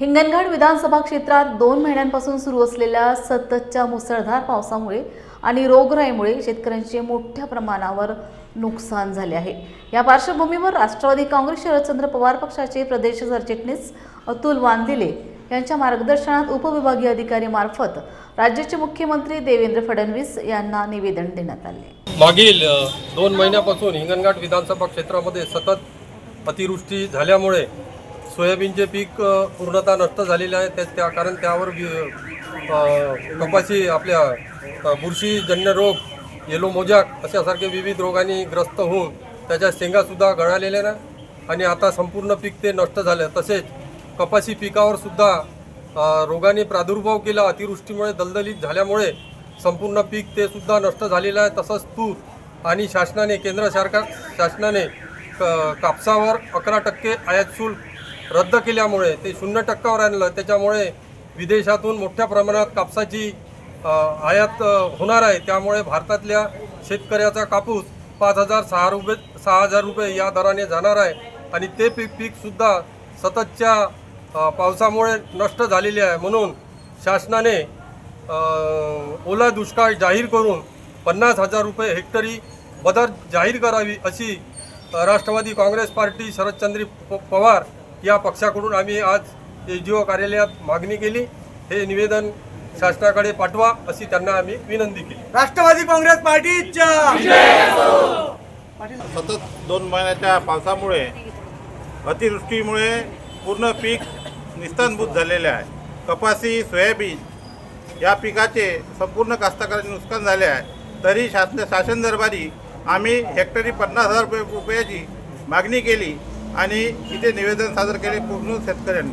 हिंगणघाट विधानसभा क्षेत्रात दोन महिन्यांपासून सुरू असलेल्या सततच्या मुसळधार पावसामुळे आणि रोगराईमुळे शेतकऱ्यांचे मोठ्या प्रमाणावर नुकसान झाले आहे. या पार्श्वभूमीवर राष्ट्रवादी काँग्रेस शरदचंद्र पवार पक्षाचे प्रदेश सरचिटणीस अतुल वानदिले यांच्या मार्गदर्शनात उपविभागीय अधिकारी मार्फत राज्याचे मुख्यमंत्री देवेंद्र फडणवीस यांना निवेदन देण्यात आले. मागील दोन महिन्यापासून हिंगणघाट विधानसभा क्षेत्रामध्ये सतत अतिवृष्टी झाल्यामुळे सोयाबीनचे पीक पूर्णतः नष्ट झालेले आहे त्या त्या कारण त्यावर कपाशी आपल्या बुरशीजन्य रोग येलो मोजाक अशासारखे विविध रोगांनी ग्रस्त होऊन त्याच्या शेंगासुद्धा गळालेल्या नाही आणि आता संपूर्ण पीक ते नष्ट झालं. तसेच कपाशी पिकावर सुद्धा रोगाने प्रादुर्भाव केला. अतिवृष्टीमुळे दलदलीत झाल्यामुळे संपूर्ण पीक ते सुद्धा नष्ट झालेलं आहे. तसंच तूर आणि शासनाने केंद्र सरकार शासनाने क- कापसावर अकरा टक्के आयात शुल्क रद्द केल्यामुळे ते शून्य टक्क्यावर आणलं त्याच्यामुळे विदेशातून मोठ्या प्रमाणात कापसाची आयात होणार आहे. त्यामुळे भारतातल्या शेतकऱ्याचा कापूस पाच हजार सहा रुपये सहा हजार रुपये या दराने जाणार आहे. आणि ते पीक पीकसुद्धा सततच्या पावसामुळे नष्ट झालेले आहे. म्हणून शासनाने ओला दुष्काळ जाहीर करून पन्नास हजार रुपये हेक्टरी मदत जाहीर करावी अशी राष्ट्रवादी काँग्रेस पार्टी शरदचंद्र प- पवार या पक्षाकडून आम्ही आज एस डी ओ कार्यालयात मागणी केली. हे निवेदन शासनाकडे पाठवा अशी त्यांना आम्ही विनंती केली. राष्ट्रवादी काँग्रेस पार्टीच्या! सतत दोन महिन्याच्या पावसामुळे अतिवृष्टीमुळे पूर्ण पीक निस्तानभूत झालेले आहे. कपासी सोयाबीन या पिकाचे संपूर्ण कास्तकारांचे नुकसान झाले आहे. तरी शासन शासन दरबारी आम्ही हेक्टरी पन्नास हजार रुपये रुपयाची मागणी केली. आणि इथे निवेदन सादर केले पूर्ण शेतकऱ्यांनी.